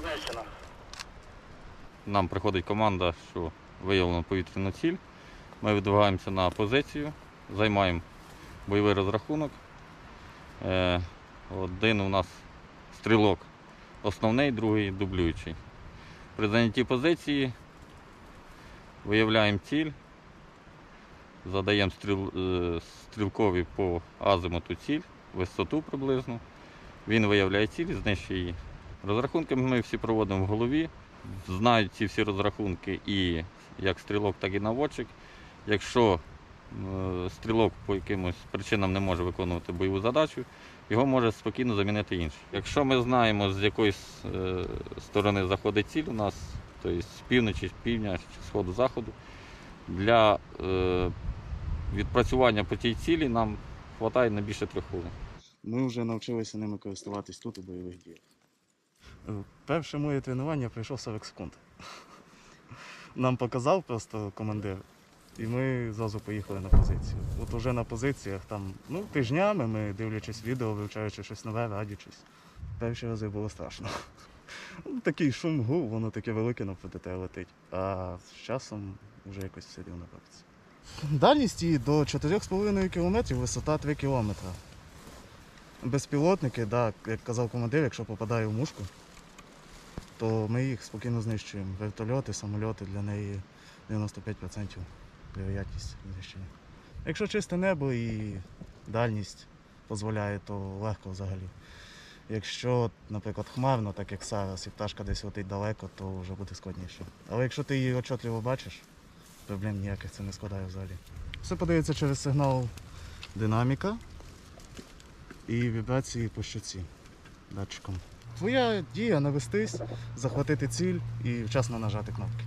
знищено. Нам приходить команда, що виявлено повітряну ціль. Ми видвигаємося на позицію, займаємо бойовий розрахунок. Е, Один у нас стрілок основний, другий дублюючий. При зайнятті позиції виявляємо ціль, задаємо е, стрілкові по азимуту ціль, висоту приблизно. Він виявляє ціль і знищує її. Розрахунки ми всі проводимо в голові знають ці всі розрахунки і як стрілок, так і наводчик. Якщо е, стрілок по якимось причинам не може виконувати бойову задачу, його може спокійно замінити інший. Якщо ми знаємо, з якої е, сторони заходить ціль у нас, тобто з півночі, з півдня, чи сходу, заходу, для е, відпрацювання по тій цілі нам вистачає не більше трьох хвилин. Ми вже навчилися ними користуватись тут у бойових діях. Е, Перше моє тренування прийшов 40 секунд. Нам показав просто командир, і ми зразу поїхали на позицію. От уже на позиціях там, ну, тижнями ми дивлячись відео, вивчаючи щось нове, радячись. Перші рази було страшно. Ну, Такий шум гул, воно таке велике на ПДТ летить. А з часом вже якось все рівно робиться. Дальність її до 4,5 км, висота 3 км. Безпілотники, да, як казав командир, якщо попадає в мушку, то ми їх спокійно знищуємо. Вертольоти, самольоти для неї 95% вероятність знищення. Якщо чисте небо і дальність дозволяє, то легко взагалі. Якщо, наприклад, хмарно, так як зараз, і пташка десь летить далеко, то вже буде складніше. Але якщо ти її отчетливо бачиш, проблем ніяких це не складає взагалі. Все подається через сигнал динаміка і вібрації по щоці датчиком. Твоя дія навестись, захватити ціль і вчасно нажати кнопки.